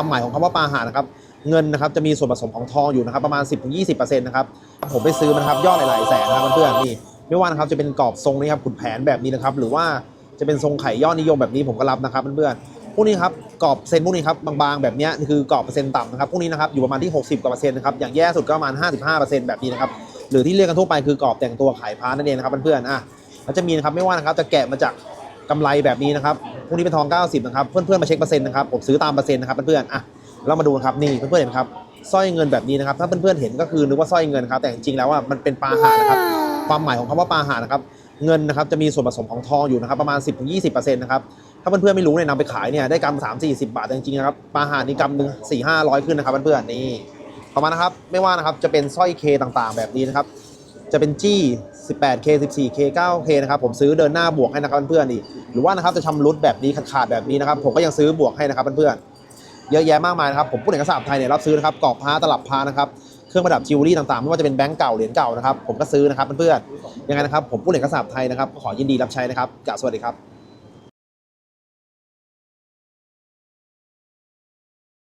ความหมายของคำว่าปาหานะครับเงินนะครับจะมีส่วนผสมของทองอยู่นะครับประมาณ 10-20%นะครับผมไปซื้อมันะครับยอดหลายๆแสนนะครับเพื่อนๆนี่ไม่ว่านะครับจะเป็นกรอบทรงนี้ครับขุนแผนแบบนี้นะครับหรือว่าจะเป็นทรงไข่ยอดนิยมแบบนี้ผมก็รับนะครับเพื่อนๆพวกนี้ครับกรอบเซนพวกนี้ครับบางๆแบบนี้คือกรอบเปอร์เซ็นต์ต่ำนะครับพวกนี้นะครับอยู่ประมาณที่ 60กว่าเปอร์เซ็นต์นะครับอย่างแย่สุดก็ประมาณ 55%แบบนี้นะครับหรือที่เรียกกันทั่วไปคือกรอบแต่งตัวขายพานั่นเองนะครับเพื่อนๆอะแล้วจะมีนะครับไม่ว่านะครับจะแกะมาจากกำไรแบบนี้นะครับ พวกนี้เป็นทอง 90 นะครับ เพื่อนๆมาเช็คเปอร์เซ็นต์นะครับ ผมซื้อตามเปอร์เซ็นต์นะครับเพื่อนๆ อะ เรามาดูนะครับ นี่เพื่อนๆเห็นไหมครับ สร้อยเงินแบบนี้นะครับ ถ้าเพื่อนๆ เห็นก็คือนึกว่าสร้อยเงินครับ แต่จริงๆ แล้วว่ามันเป็นปาหานะครับ ความหมายของคำว่าปาหานะครับ เงินนะครับจะมีส่วนผสมของทองอยู่นะครับประมาณ 10-20%นะครับถ้าเพื่อนๆไม่รู้เนี่ยนำไปขายเนี่ยได้กำ3 4 0บบาทแต่จริงๆนะครับปาหานี่กำหนึ่ง4 5 0 0ขึ้นนะครับเพื่อนๆนี่ประมาณนะครับไม่ว่านะครับจะเป็นสร้อยเคต่างๆ แบบนี้นะครับ จะเป็นจี้ 18K 14K 9K นะครับผมซื้อเดินหน้าบวกให้นะครับเพื่อนๆนี่หรือว่านะครับจะชำรุดแบบนี้ขาดๆแบบนี้นะครับผมก็ยังซื้อบวกให้นะครับเพื่อนๆเยอะแยะมากมายนะครับผมพูดถึงกระสาบไทยเนี่ยรับซื้อนะครับกรอบพาตลับพานะครับเครื่องประดับจิวเวลรี่ต่างๆไม่ว่าจะเป็นแบงก์เก่าเหรียญเก่านะครับผมก็ซื้อนะครับเพื่อนๆยังไงนะครับผมพูดถึงกระสาบไทยนะครับขอยินดีรับใช้นะครับกล่าสวัสดีครับ